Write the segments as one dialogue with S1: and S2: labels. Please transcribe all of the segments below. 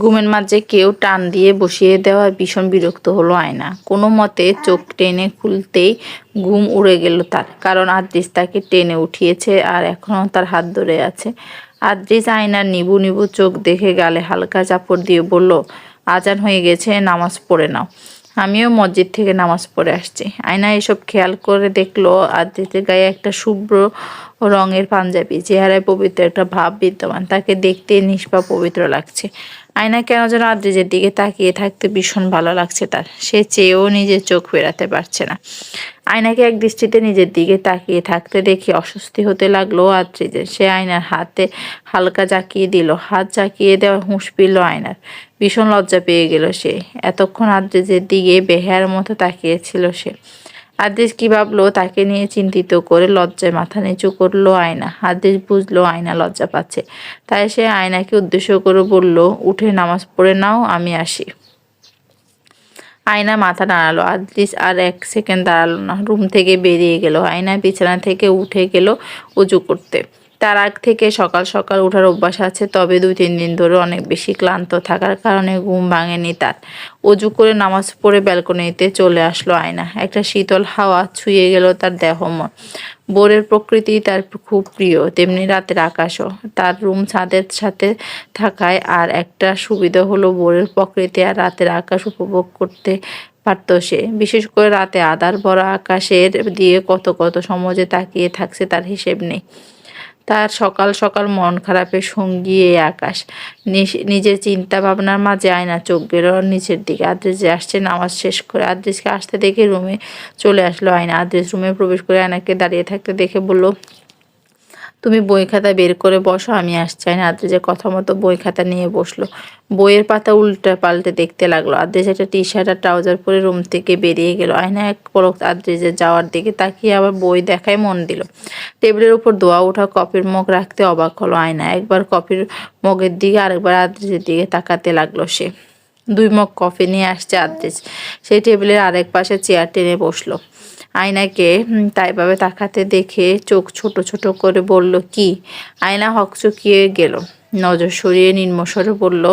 S1: ঘুমের মাঝে কেউ টান দিয়ে বসিয়ে দেওয়ায় ভীষণ বিরক্ত হলো আয়না। কোনো মতে চোখ টেনে খুলতেই ঘুম উড়ে গেল তার, কারণ আদ্রিস তাকে টেনে উঠিয়েছে আর এখনও তার হাত ধরে আছে। আদ্রিস আয়নার নিবু নিবু চোখ দেখে গালে হালকা চাপড় দিয়ে বলল, আজান হয়ে গেছে, নামাজ পড়ে নাও। আমিও মসজিদ থেকে নামাজ পড়ে আসছি। আয়না এসব খেয়াল করে দেখল আদ্রিতের গায়ে একটা শুভ্র রঙের পাঞ্জাবি, চেহারায় পবিত্র একটা ভাব বিদ্যমান, তাকে দেখতে নিষ্পা পবিত্র লাগছে। আয়না কেন যেন আদ্রিজের দিকে তাকিয়ে থাকতে ভীষণ ভালো লাগছে তার, সে চেয়েও নিজের চোখ ফেরাতে পারছে না। আয়নাকে এক দৃষ্টিতে নিজের দিকে তাকিয়ে থাকতে দেখে অস্বস্তি হতে লাগল আদ্রিজের। সে আয়নার হাতে হালকা জাকিয়ে দিল, হাত জাকিয়ে দেওয়া হুঁশ পিল আয়নার। ভীষণ লজ্জা পেয়ে গেল সে। এতক্ষণ আদ্রিজের দিকে বেহার মতো তাকিয়েছিল সে। আদেশ কি ভাবলো? তাকে নিয়ে চিন্তিত করে লজ্জায় মাথা নিচু করল আয়না। আদেশ বুঝলো আয়না লজ্জা পাচ্ছে। তাই সে আয়নাকে উদ্দেশ্য করে বলল, উঠে নামাজ পড়ে নাও, আমি আসি। আয়না মাথা দাঁড়াল আদিস আর এক সেকেন্ড দাঁড়াল না। রুম থেকে বেরিয়ে গেল। আয়না বিছানা থেকে উঠে গেল উজু করতে। তার আগ থেকে সকাল সকাল ওঠার অভ্যাস আছে, তবে দুই, তিন দিন ধরে অনেক বেশি ক্লান্ত থাকার কারণে ঘুম ভাঙেনি তার। অজু করে নামাজ পড়ে ব্যালকনিতে চলে আসলো আয়না। একটা শীতল হাওয়া ছুঁয়ে গেল তার দেহ মন। বোরের প্রকৃতি তার খুব প্রিয়, তেমনি রাতের আকাশও। তার রুম ছাদের সাথে থাকায় আর একটা সুবিধা হলো বোরের প্রকৃতি আর রাতের আকাশ উপভোগ করতে পারত সে। বিশেষ করে রাতে আদার ভরা আকাশের দিয়ে কত কত সমাজে তাকিয়ে থাকছে তার হিসেব নেই। তার সকাল সকাল মন খারাপের সঙ্গী এই আকাশ। নিজের চিন্তা ভাবনার মাঝে আয়না চোখ গেল নিচের দিকে। আদ্রেস আসছে, নামাজ শেষ করে আদ্রেসকে আসতে দেখে রুমে চলে আসলো আয়না। আদ্রেস রুমে প্রবেশ করে আয়নাকে দাঁড়িয়ে থাকতে দেখে বলল তুমি বই খাতা বের করে বসো, আমি আসছি। না আদ্রেজের কথা মতো বই খাতা নিয়ে বসল। বইয়ের পাতা উল্টে পাল্টে দেখতে লাগল। আদ্রেজ একটা টি শার্ট আর ট্রাউজার পরে রুম থেকে বেরিয়ে গেল। আয়না এক পলক আদ্রেজের যাওয়ার দিকে তাকিয়ে আবার বই দেখায় মন দিল। টেবিলের উপর দোয়া ওঠা কপির মগ রাখতে অবাক হলো আয়না। একবার কপির মগের দিকে, আরেকবার আদ্রেজের দিকে তাকাতে লাগল সে। দুই মগ কফি নিয়ে আসছে আদ্রেজ সেই টেবিলের আরেক পাশে চেয়ার টেনে বসল। আয়নাকে তাইভাবে তাকাতে দেখে চোখ ছোট ছোট করে বলল, কি? আয়না হকচকিয়ে গেল। নজর সরিয়ে নিম্নস্বরে বলল,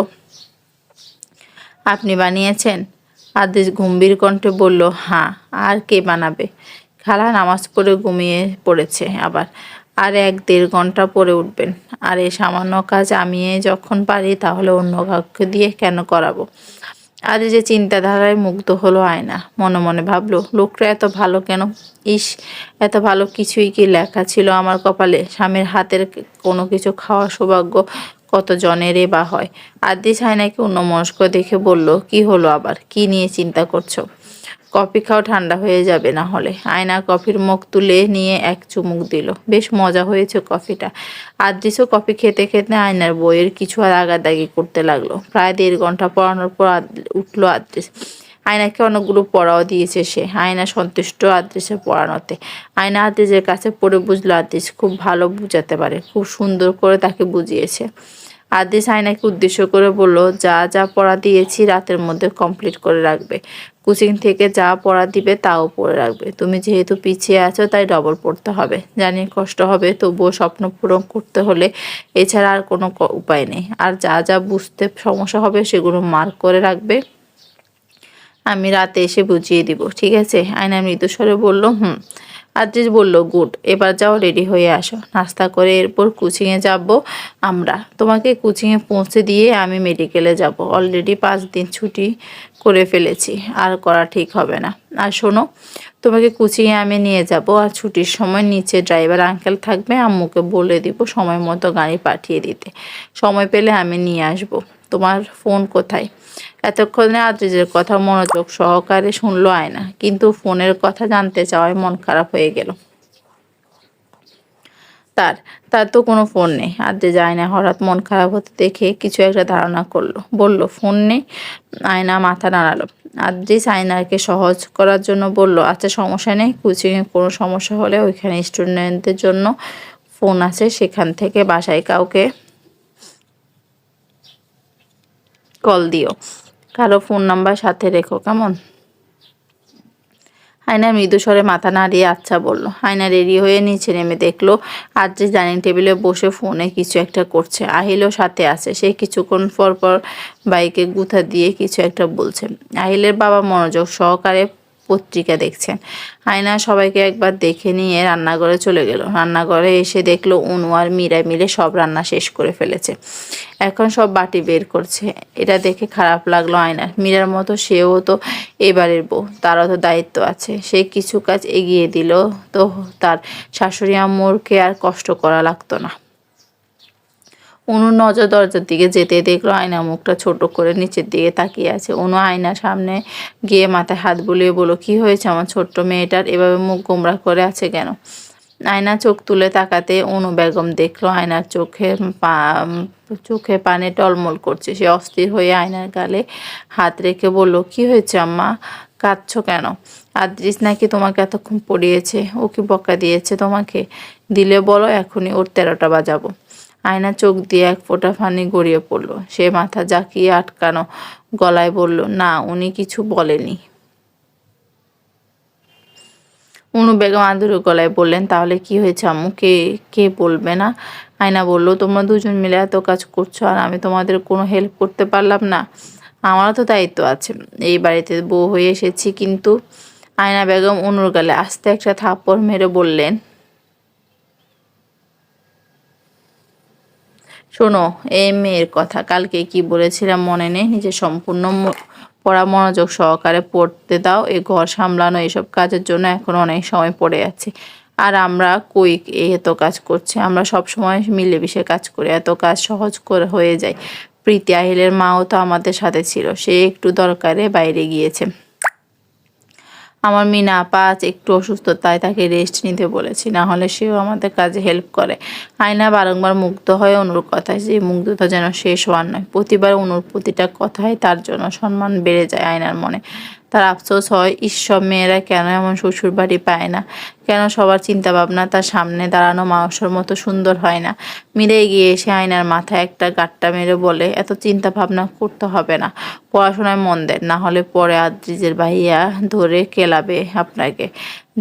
S1: আপনি বানিয়েছেন? আদেশ গম্ভীর কণ্ঠে বলল হ্যাঁ আর কে বানাবে? খালা নামাজ পড়ে ঘুমিয়ে পড়েছে আবার, আর এক দেড় ঘণ্টা পরে উঠবেন। আর এই সামান্য কাজ আমি যখন পারি তাহলে অন্য কাউকে দিয়ে কেন করাবো? আজ যে চিন্তাধারায় মুগ্ধ হলো আয়না, মনে মনে ভাবলো, লোকটা এত ভালো কেন? ইস, এত ভালো কিছুই কি লেখা ছিল আমার কপালে? স্বামীর হাতের কোনো কিছু খাওয়া সৌভাগ্য কত জনেরে বা হয়? আদিস আয়নাকে অন্য মনস্ক দেখে বলল, কি হলো আবার? কি নিয়ে চিন্তা করছ? কফি খাও, ঠান্ডা হয়ে যাবে না হলে। আয়না কফির মুখ তুলে নিয়ে এক চুমুক দিল। বেশ মজা হয়েছে কফিটা। আদ্রিসও কফি খেতে খেতে আয়নার বইয়ের কিছু আর আগাদাগি করতে লাগল। প্রায় দেড় ঘণ্টা পড়ানোর পর উঠল আদ্রিস। আয়নাকে অনেকগুলো পড়াও দিয়েছে সে। আয়না সন্তুষ্ট আদ্রিসে পড়ানোতে। আয়না আদ্রিসের কাছে পড়ে বুঝলো আদ্রিস খুব ভালো বুঝাতে পারে, খুব সুন্দর করে তাকে বুঝিয়েছে। আদিস আয়নাকে উদ্দেশ্য করে বলল, যা যা পড়া দিয়েছি রাতের মধ্যে কমপ্লিট করে রাখবে। কোচিং থেকে যা পড়া দিবে তাও পড়ে রাখবে। তুমি যেহেতু পিছিয়ে আছো, তাই ডবল পড়তে হবে। জানি কষ্ট হবে, তবুও স্বপ্ন পূরণ করতে হলে এছাড়া আর কোনো উপায় নেই। আর যা যা বুঝতে সমস্যা হবে, সেগুলো মার্ক করে রাখবে। আমি রাতে এসে বুঝিয়ে দিব, ঠিক আছে? আয়না মৃদুস্বরে বলল, হুম। আদ্রিস বলল, গুড, এবার যাও, রেডি হয়ে আসো। নাস্তা করে এরপর কোচিংয়ে যাব আমরা। তোমাকে কোচিংয়ে পৌঁছে দিয়ে আমি মেডিকেলে যাব। অলরেডি পাঁচ দিন ছুটি করে ফেলেছি, আর করা ঠিক হবে না। আর শোনো, তোমাকে কুচিয়ে আমি নিয়ে যাব, আর ছুটির সময় নিচে ড্রাইভার আঙ্কেল থাকবে, আম্মুকে বলে দিব সময় মতো গাড়ি পাঠিয়ে দিতে। সময় পেলে আমি নিয়ে আসব। তোমার ফোন কোথায়? এতক্ষণে আদ্রিজের কথা মনোযোগ সহকারে শুনলো আয়না, কিন্তু ফোনের কথা জানতে চাওয়ায় মন খারাপ হয়ে গেল। তার তার তো কোনো ফোন নেই। আদ্রিজ আয়না হঠাৎ মন খারাপ হতে দেখে কিছু একটা ধারণা করল। বলল, ফোন নেই? আয়না মাথা নাড়ালো। আদ্রিস আয়নাকে সহজ করার জন্য বলল আচ্ছা সমস্যা নেই। কোচিংয়ে কোনো সমস্যা হলে ওইখানে স্টুডেন্টদের জন্য ফোন আছে। সেখান থেকে বাসায় কাউকে কল দিও। কারও ফোন নাম্বার সাথে রেখো, কেমন? আয়না মৃদুস্বরে মাথা নাড়িয়ে আচ্ছা বলল। আয়না রেডি হয়ে নিচে নেমে দেখল আদ্রিস ডাইনিং টেবিলে বসে ফোনে কিছু একটা করছে। আহিলও সাথে আছে। সে কিছুক্ষণ পর পর বাইকে গুথা দিয়ে কিছু একটা বলছে। আহিলের বাবা মনোযোগ সহকারে পত্রিকা দেখছেন। আয়না সবাইকে একবার দেখে নিয়ে রান্নাঘরে চলে গেল। রান্নাঘরে এসে দেখল অনু আর মীরা মিলে সব রান্না শেষ করে ফেলেছে। এখন সব বাটি বের করছে। এটা দেখে খারাপ লাগল আয়নার মীরার মতো সেও তো এবারের বউ, তারও তো দায়িত্ব আছে। সে কিছু কাজ এগিয়ে দিল তো তার শাশুড়ি আম্মুরকে আর কষ্ট করা লাগতো না। অনু নজর দরজার দিকে যেতে দেখল আয়না মুখটা ছোট করে নিচের দিকে তাকিয়ে আছে। অনু আয়নার সামনে গিয়ে মাথায় হাত বুলিয়ে বলো কি হয়েছে আমার ছোট্ট মেয়েটার? এভাবে মুখ গোমরা করে আছে কেন? আয়না চোখ তুলে তাকাতে অনু বেগম দেখল আয়নার চোখে চোখে পানে টলমল করছে। সে অস্থির হয়ে আয়নার গালে হাত রেখে বলল, কি হয়েছে আম্মা? কাঁদছো কেন? আদ্রিস নাকি তোমাকে এতক্ষণ পড়িয়েছে, ও কি বকা দিয়েছে তোমাকে? দিলে বলো, এখনই ওর তেরোটা বাজাবো। আয়না চোখ দিয়ে এক ফোঁটা ফানি গড়িয়ে পড়ল। সে মাথা জাকিয়ে আটকানো গলায় বলল, না, উনি কিছু বলেনি। অনু বেগম আদুরে গলায় বললেন, তাহলে কি হয়েছে আম্মু? কে কে বলবে না? আয়না বলল, তোমরা দুজন মিলে এত কাজ করছ আর আমি তোমাদের কোনো হেল্প করতে পারলাম না। আমারও তো দায়িত্ব আছে। এই বাড়িতে বউ হয়ে এসেছি, কিন্তু আয়না বেগম অনুর গালে আস্তে একটা থাপ্পড় মেরে বললেন শোনো, এই মেয়ের কথা। কালকে কি বলেছিলাম মনে নেই? নিজে সম্পূর্ণ পড়া মনোযোগ সহকারে পড়তে দাও। এই ঘর সামলানো, এসব কাজের জন্য এখন অনেক সময় পড়ে যাচ্ছে আর আমরা কই এত কাজ করছি? আমরা সব সময় মিলেমিশে কাজ করি। এত কাজ সহজ করে হয়ে যায়। প্রীতি আহিলের মাও তো আমাদের সাথে ছিল। সে একটু দরকারে বাইরে গিয়েছে। আমার মেয়ে না আজ একটু অসুস্থ, তাই তাকে রেস্ট নিতে বলেছি। না হলে সেও আমাদের কাজে হেল্প করে। আয়না বারংবার মুগ্ধ হয় অনুর কথায় যে, মুগ্ধতা যেন শেষ হওয়ার নয়। প্রতিবার অনুর প্রতিটা কথায় তার জন্য সম্মান বেড়ে যায় আয়নার মনে। তার আফসোস হয় ঈশ্বর মেয়েরা কেন এমন শ্বশুর বাড়ি পায় না? কেন সবার চিন্তা ভাবনা তার সামনে দাঁড়ানো মানুষের মতো সুন্দর হয় না? মিলে গিয়ে এসে আয়নার মাথায় একটা গাট্টা মেরে বলে, এত চিন্তা ভাবনা করতে হবে না, পড়াশোনায় মন দেন, না হলে পরে আদ্রিজের ভাইয়া ধরে কেলাবে আপনাকে।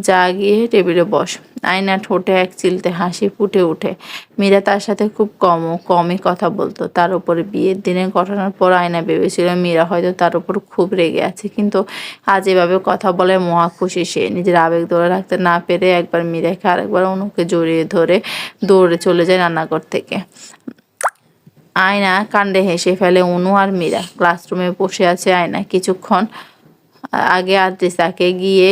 S1: যা গিয়ে টেবিলে বস। আয়না ঠোঁটে এক চিলতে হাসি ফুটে ওঠে। মীরা তার সাথে খুব কম, কমই কথা বলতো। তার উপরে বিয়ের দিনে ঘটনার পর আয়না ভেবেছিল মীরা হয়তো তার উপর খুব রেগে আছে, কিন্তু আজ এভাবে কথা বলে মহা খুশি সে। নিজের আবেগ ধরে রাখতে না পেরে একবার মিরাকে আরেকবার অনুকে জড়িয়ে ধরে দৌড়ে চলে যায় রান্নাঘর থেকে। আয়না কাণ্ডে হেসে ফেলে অনু আর মীরা। ক্লাসরুমে বসে আছে আয়না কিছুক্ষণ। আগে আদ্রিসাকে গিয়ে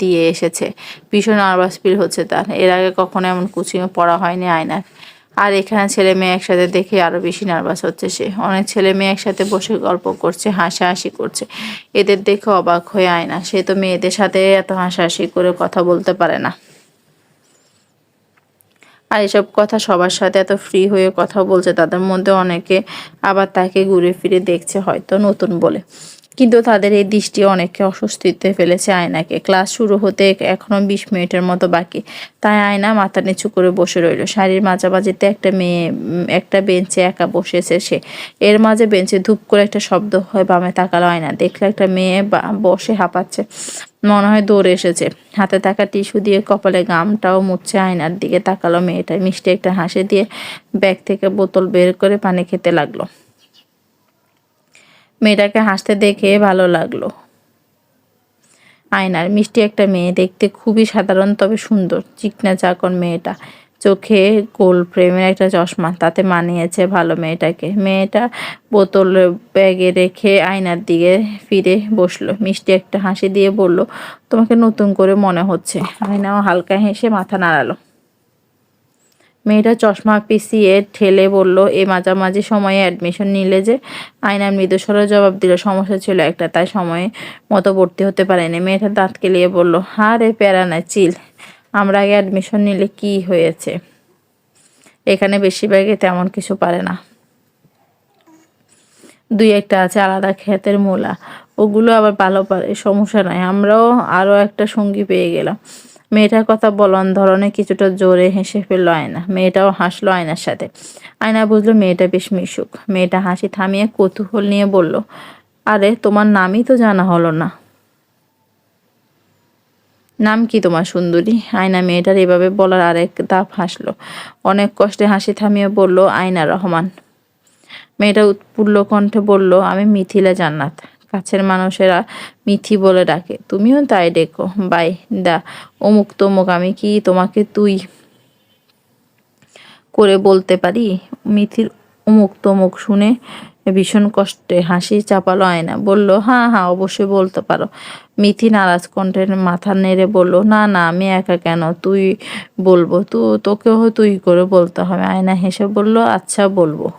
S1: দিয়ে এসেছে। ভীষণ নার্ভাস ফিল হচ্ছে তার। এর আগে কখনো এমন কোচিংয়ে পড়া হয়নি আয়নার। আর এখানে ছেলে মেয়ে একসাথে দেখে আরও বেশি নার্ভাস হচ্ছে সে। অনেক ছেলে মেয়ে একসাথে বসে গল্প করছে, হাসাহাসি করছে। এদের দেখে অবাক হয়ে আয় না। সে তো মেয়েদের সাথে এত হাসাহাসি করে কথা বলতে পারে না। আর এসব কথা সবার সাথে এত ফ্রি হয়ে কথা বলছে, তাদের মধ্যে অনেকে আবার তাকে ঘুরে ফিরে দেখছে হয়তো নতুন বলে। কিন্তু তাদের এই দৃষ্টি অনেককে অস্বস্তিতে ফেলেছে আয়নাকে। ক্লাস শুরু হতে এখনও বিশ মিনিটের মতো বাকি। তাই আয়না মাথা নিচু করে বসে রইল। শাড়ির মাঝামাঝিতে একটা মেয়ে একটা বেঞ্চে একা বসেছে সে। এর মাঝে বেঞ্চে ধূপ করে একটা শব্দ হয় বামে তাকালো আয়না। দেখলে একটা মেয়ে বসে হাঁপাচ্ছে। মনে হয় দৌড়ে এসেছে। হাতে থাকা টিস্যু দিয়ে কপালে গামটাও মুছছে আয়নার দিকে তাকালো মেয়েটা। মিষ্টি একটা হাসি দিয়ে ব্যাগ থেকে বোতল বের করে পানি খেতে লাগল। মেয়েটাকে হাসতে দেখে ভালো লাগল। আয়নার মিষ্টি একটা মেয়ে দেখতে খুবই সাধারণ তবে সুন্দর চিকনা চাকন মেয়েটা। চোখে গোল প্রেমের একটা চশমা, তাতে মানিয়েছে ভালো মেয়েটাকে। মেয়েটা বোতল ব্যাগে রেখে আয়নার দিকে ফিরে বসল। মিষ্টি একটা হাসি দিয়ে বলল, তোমাকে নতুন করে মনে হচ্ছে। আয়নাও হালকা হেসে মাথা নাড়ালো। মেয়েটা চশমা পিছিয়ে ঠেলে বলল, এ মাঝামাঝি সময়ে অ্যাডমিশন নিলে যে? আয়নার মৃদুস্বরে জবাব দিল, সমস্যা ছিল একটা, তাই সময়ে মতো ভর্তি হতে পারেনি। মেয়েটা দাঁত কেলিয়ে বলল, হা রে প্যারা না, চিল, আমরা আগে অ্যাডমিশন নিলে কি হয়েছে? এখানে বেশিরভাগই তেমন কিছু পারে না। দুই একটা আছে আলাদা ক্ষেতের মূলা, ওগুলো আবার ভালো পারে, সমস্যা নাই, আমরাও আরও একটা সঙ্গী পেয়ে গেলাম। মেয়েটার কথা বলন ধরনে কিছুটা জোরে হেসে ফেলল আয়না। মেয়েটাও হাসলো আয়নার সাথে। আয়না বুঝলো মেয়েটা বেশ মিশুক। মেয়েটা হাসি থামিয়ে কৌতূহল নিয়ে বলল, আরে, তোমার নামই তো জানা হলো না। নাম কি তোমার সুন্দরী? আয়না মেয়েটার এভাবে বলার আরেক দাপ হাসলো। অনেক কষ্টে হাসি থামিয়ে বলল, আয়না রহমান। মেয়েটা উৎফুল্ল কণ্ঠে বলল, আমি মিথিলা জান্নাত। কাছের মানুষেরা মিথি বলে ডাকে। তুমিও তাই ডেকো। বাই দা, অমুক তমুক, আমি কি তোমাকে তুই করে বলতে পারি? মিথির অমুক তমুক শুনে ভীষণ কষ্টে হাসি চাপালো আয়না। বলল হ্যাঁ হ্যাঁ অবশ্যই বলতে পারো। মিথি নারাজ কণ্ঠের মাথা নেড়ে বলল, না না, আমি একা কেন? তুই বলব, তো, তোকেও তুই করে বলতে হবে। আয়না হেসে বলল আচ্ছা বলব।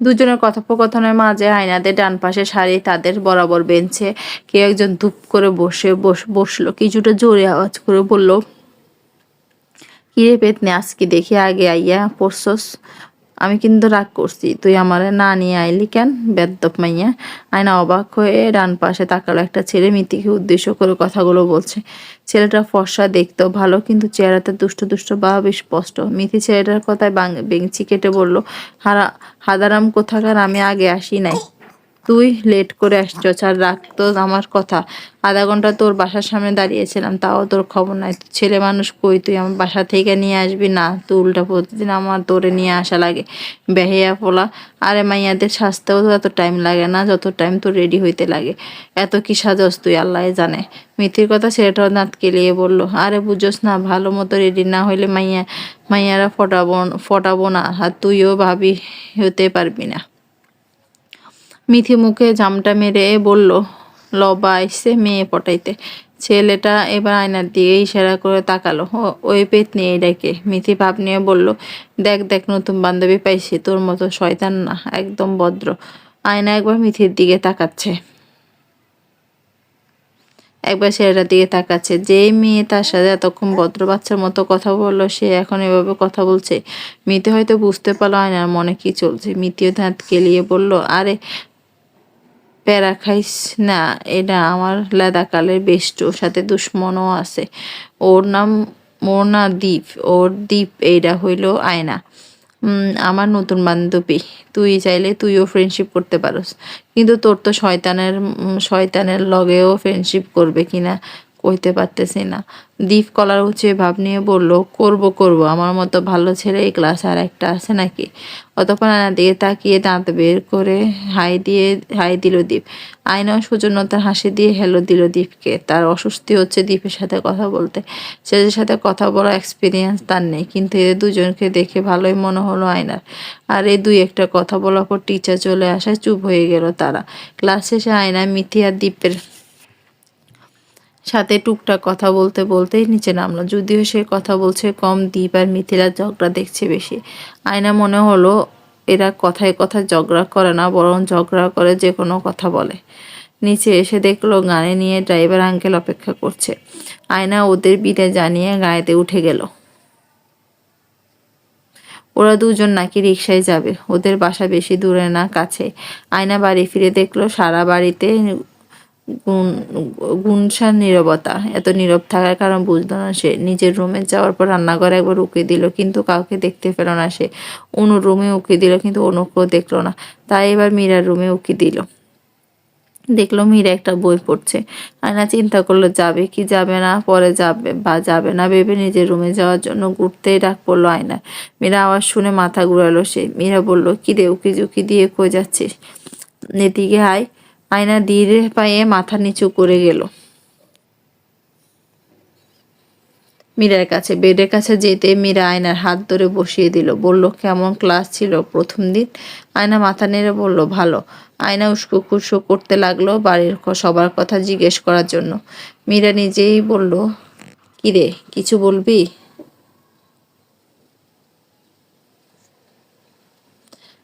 S1: দুজনের কথোপকথনের মাঝে আয়নাদের ডান পাশে সারি তাদের বরাবর বেঞ্চে কেউ একজন ধূপ করে বসে, বস, বসল, কিছুটা জোরে আওয়াজ করে বলল, কিরে পেতনে আজকে দেখি আগে আইয়া পড়ছস? আমি কিন্তু রাগ করছি। তুই আমারে না নিয়ে আইলি কেন বেদ্যপ মাইয়া? আয়না অবাক হয়ে ডান পাশে তাকালো একটা ছেলে, মিতিকে উদ্দেশ্য করে কথাগুলো বলছে। ছেলেটা ফর্সা, দেখতেও ভালো, কিন্তু চেহারাতে দুষ্ট দুষ্ট বা বেশ স্পষ্ট মিথি ছেলেটার কথায় বেঞ্চি কেটে বলল, হারা হাদারাম কোথাকার? আমি আগে আসি নাই। তুই লেট করে আসছস আর রাখ তো আমার কথা। আধা ঘণ্টা তোর বাসার সামনে দাঁড়িয়েছিলাম, তাও তোর খবর নাই। ছেলে মানুষ কই, তুই আমার বাসা থেকে নিয়ে আসবি? না, তুই উল্টা প্রতিদিন আমার তোরে নিয়ে আসা লাগে। বেহেয়া পোলা, আরে মাইয়াদের সাজতেও তো এত টাইম লাগে না, যত টাইম তোর রেডি হইতে লাগে। এত কি সাজস তুই, আল্লাহ জানে। মিথির কথা ছেলেটাও দাঁত কেলিয়ে বলল, আরে বুঝোস না, ভালো মতো রেডি না হইলে মাইয়া, মাইয়ারা ফটাবো ফটাবো না, আর তুইও ভাবি হতে পারবি না। মিথি মুখে জামটা মেরে বলল, লবা আইসে মেয়ে পটাইতে। ছেলেটা এবার আয়নার দিকে ইশারা করে তাকালো। ওই পেত নিয়ে ডেকে মিথি ভাব নিয়ে বলল, দেখ দেখ, নতুন বান্ধবী পাইছি, তোর মতো শয়তান না, একদম ভদ্র। আয়না একবার মিথির দিকে তাকাচ্ছে। একবার ছেলেটার দিকে তাকাচ্ছে। যেই মেয়ে তার সাথে এতক্ষণ ভদ্র বাচ্চার মতো কথা বলল, সে এখন এভাবে কথা বলছে। মিতি হয়তো বুঝতে পারল আয়নার মনে কি চলছে। মিতিও দাঁত কেলিয়ে বলল, আরে প্যারা খাইস? না, এটা আমার লেদাকালের বেষ্ট। সাথে দুশ্মনও আছে। ওর নাম ওর না দ্বীপ। ওর দ্বীপ এইটা হইল আয়না। আমার নতুন বান্ধবী। তুই চাইলে তুইও ফ্রেন্ডশিপ করতে পারোস। কিন্তু তোর তো শয়তানের শয়তানের লগেও ফ্রেন্ডশিপ করবে কিনা? কইতে পারতেছি না। দ্বীপ কলার উঁচে ভাব নিয়ে বলল, করব করব, আমার মতো ভালো ছেলে এই ক্লাস আর একটা আছে নাকি? অতপর আয়না দিকে তাকিয়ে দাঁত বের করে হাই দিয়ে, হাই দিল দ্বীপ আয়নাও সৌজন্যতার হাসি দিয়ে হেলো দিল দ্বীপকে তার অস্বস্তি হচ্ছে দ্বীপের সাথে কথা বলতে। ছেলেদের সাথে কথা বলার এক্সপিরিয়েন্স তার নেই, কিন্তু এদের দুজনকে দেখে ভালোই মনে হলো আয়নার। আর এই দুই একটা কথা বলার পর টিচার চলে আসায় চুপ হয়ে গেল তারা। ক্লাস শেষে আয়না মিথি আর দ্বীপের সাথে টুকটাক কথা বলতে বলতেই নিচে নামলো। যদিও সে কথা বলছে কম, দ্বীপ আর মিথিলার ঝগড়া দেখছে বেশি। আয়না মনে হলো এরা কথায় কথায় ঝগড়া করে না, বরং ঝগড়া করে যে কোনো কথা বলে। নিচে এসে দেখল গাড়ি নিয়ে ড্রাইভার আঙ্কেল অপেক্ষা করছে। আয়না ওদের বিদে জানিয়ে গাড়িতে উঠে গেল। ওরা দুজন নাকি রিক্সায় যাবে, ওদের বাসা বেশি দূরে না কাছে। আয়না বাড়ি ফিরে দেখল সারা বাড়িতে গুণ, গুণসার নীরবতা, এত নীরব থাকার কারণ বুঝলো না সে। নিজের রুমে যাওয়ার পর রান্নাঘরে একবার উকি দিল, কিন্তু কাউকে দেখতে পেল না সে। অনুর রুমে উকি দিল, কিন্তু অনুকেও দেখল না। তাই এবার মীরার রুমে উকি দিল। দেখল মীরা একটা বই পড়ছে। আয়না চিন্তা করল, যাবে কি যাবে না? পরে যাবে বা যাবে না? ভেবে নিজের রুমে যাওয়ার জন্য ঘুরতেই ডাক পড়ল আয়না মীরা আওয়াজ শুনে মাথা ঘুরালো সে। মীরা বলল, কি রে, উকি ঝুঁকি দিয়ে কই যাচ্ছিস? এদিকে আয় আয়না ধীরে পায়ে মাথা নিচু করে গেল। মীরার কাছে, বেডের কাছে যেতে মীরা আয়নার হাত ধরে বসিয়ে দিল। বলল, কেমন ক্লাস ছিল প্রথম দিন? আয়না মাথা নেড়ে বলল, ভালো। আয়না উস্কো খুস্কো করতে লাগল বাড়ির সবার কথা জিজ্ঞেস করার জন্য। মীরা নিজেই বলল, কিরে, কিছু বলবি?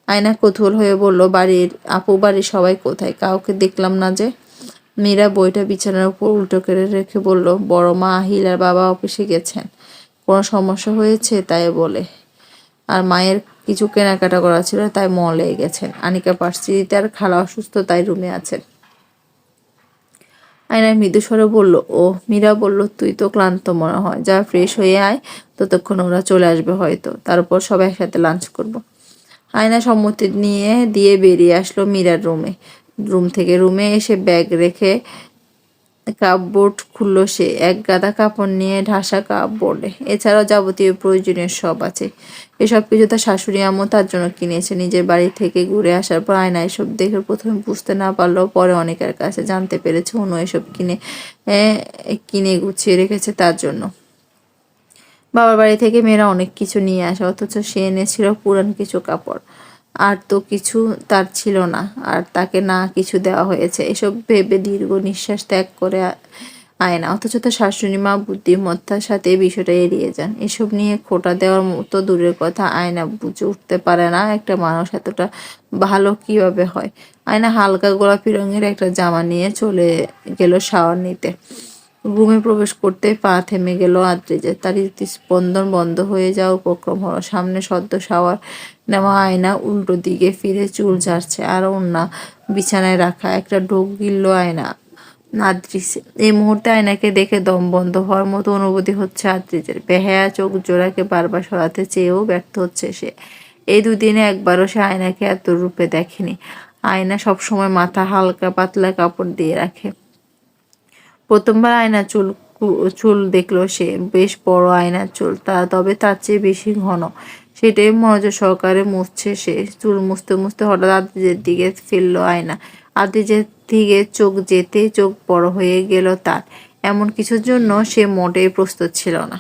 S1: আয়না কৌতূহল হয়ে বলল, বাড়ির আপু, বাড়ির সবাই কোথায়? কাউকে দেখলাম না যে? মীরা বইটা বিছানার উপর উল্টো করে রেখে বলল, বড় মা আহিল আর বাবা অফিসে গেছেন। কোনো সমস্যা হয়েছে? তাই বলে। আর মায়ের কিছু কেনাকাটা করা ছিল, তাই মলে গেছেন। আনিকা পার্সিতে আর খালা অসুস্থ, তাই রুমে আছেন। আয়না মৃদু স্বরে বলল ও মীরা বলল, তুই তো ক্লান্ত মনে হয়। যা ফ্রেশ হয়ে আয়, ততক্ষণ ওরা চলে আসবে হয়তো। তারপর সবাই একসাথে লাঞ্চ করব। আয়না সম্মতি নিয়ে দিয়ে বেরিয়ে আসলো মীরার রুমে। রুম থেকে রুমে এসে ব্যাগ রেখে কাপবোর্ড খুললো সে। এক গাদা কাপড় নিয়ে ঢাসা কাপবোর্ডে এছাড়াও যাবতীয় প্রয়োজনীয় সব আছে। এসব কিছু তার শাশুড়ি আমও তার জন্য কিনেছে। নিজের বাড়ি থেকে ঘুরে আসার পর আয়না এসব দেখে প্রথমে বুঝতে না পারলেও পরে অনেকের কাছে জানতে পেরেছে, অনু এসব কিনে কিনে গুছিয়ে রেখেছে তার জন্য। বাবার বাড়ি থেকে মেয়েরা অনেক কিছু নিয়ে আসে, অথচ সে এনেছিল পুরান কিছু কাপড়। আর তো কিছু তার ছিল না, আর তাকে না কিছু দেওয়া হয়েছে। এসব ভেবে দীর্ঘ নিঃশ্বাস ত্যাগ করে আ- আয়না অথচ তার শাশুড়ি মা বুদ্ধিমত্তার সাথে বিষয়টা এড়িয়ে যান। এসব নিয়ে খোটা দেওয়ার মতো দূরের কথা আয়না বুঝে উঠতে পারে না, একটা মানুষ এতটা ভালো কীভাবে হয়? আয়না হালকা গোলাপি রঙের একটা জামা নিয়ে চলে গেল শাওয়ার নিতে। রুমে প্রবেশ করতে পা থেমে গেল আদ্রিজের তার স্পন্দন বন্ধ হয়ে যাওয়া উপক্রম হলো। সামনে সদ্য শাওয়ার নেওয়া আয়না উল্টো দিকে ফিরে চুল ঝাড়ছে, আর অন্যা বিছানায় রাখা একটা ঢোক গিলল আয়না। আদ্রিস এই মুহূর্তে আয়নাকে দেখে দম বন্ধ হওয়ার মতো অনুভূতি হচ্ছে আদ্রিজের বেহায়া চোখ জোড়াকে বারবার সরাতে চেয়েও ব্যর্থ হচ্ছে সে। এই দুদিনে একবারও সে আয়নাকে এত রূপে দেখেনি। আয়না সবসময় মাথা হালকা পাতলা কাপড় দিয়ে রাখে। প্রথমবার আয়না চুল চুল দেখল সে, বেশ বড় আয়নার চুল, তা তবে তার চেয়ে বেশি ঘন। সেটাই মনোযোগ সহকারে মুছছে সে, চুল মুছতে মুছতে হঠাৎ আদিজের দিকে ফেলল আয়না। আদিজের দিকে চোখ যেতে চোখ বড় হয়ে গেল তার। এমন কিছুর জন্য সে মোটেই প্রস্তুত ছিল না।